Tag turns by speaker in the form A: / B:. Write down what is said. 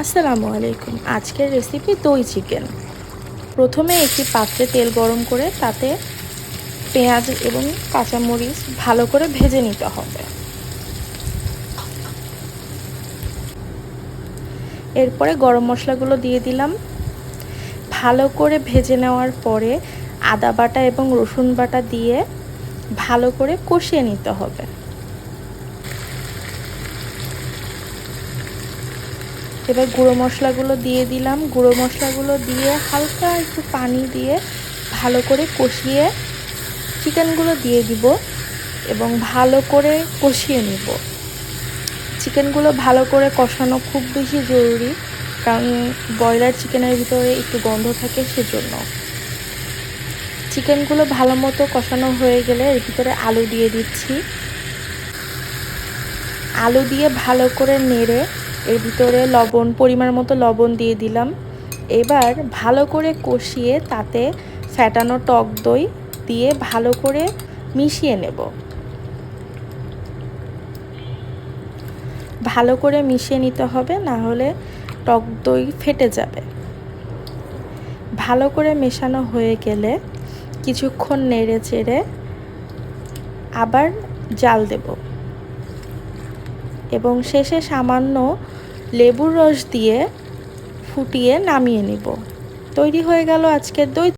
A: আসসালামু আলাইকুম। আজকের রেসিপি দই চিকেন প্রথমে একটি পাত্রে তেল গরম করে তাতে পেঁয়াজ এবং কাঁচামরিচ ভালো করে ভেজে নিতে হবে। এরপরে গরম মশলাগুলো দিয়ে দিলাম। ভালো করে ভেজে নেওয়ার পরে আদা বাটা এবং রসুন বাটা দিয়ে ভালো করে কষিয়ে নিতে হবে। এবার গুঁড়ো মশলাগুলো দিয়ে দিলাম। গুঁড়ো মশলাগুলো দিয়ে হালকা একটু পানি দিয়ে ভালো করে কষিয়ে চিকেনগুলো দিয়ে দিব এবং ভালো করে কষিয়ে নিব। চিকেনগুলো ভালো করে কষানো খুব বেশি জরুরি, কারণ ব্রয়লার চিকেনের ভিতরে একটু গন্ধ থাকে সেজন্য। চিকেনগুলো ভালো মতো কষানো হয়ে গেলে এর ভিতরে আলু দিয়ে দিচ্ছি। আলু দিয়ে ভালো করে নেড়ে এর ভিতরে লবণ, পরিমাণ মতো লবণ দিয়ে দিলাম। এবার ভালো করে কষিয়ে তাতে ফ্যাটানো টক দই দিয়ে ভালো করে মিশিয়ে নেব। ভালো করে মিশিয়ে নিতে হবে, না হলে টক দই ফেটে যাবে। ভালো করে মেশানো হয়ে গেলে কিছুক্ষণ নেড়ে চেড়ে আবার জাল দেব। এবং শেষে সামান্য লেবুর রস দিয়ে ফুটিয়ে নামিয়ে নিব। তৈরি হয়ে গেল আজকের দই।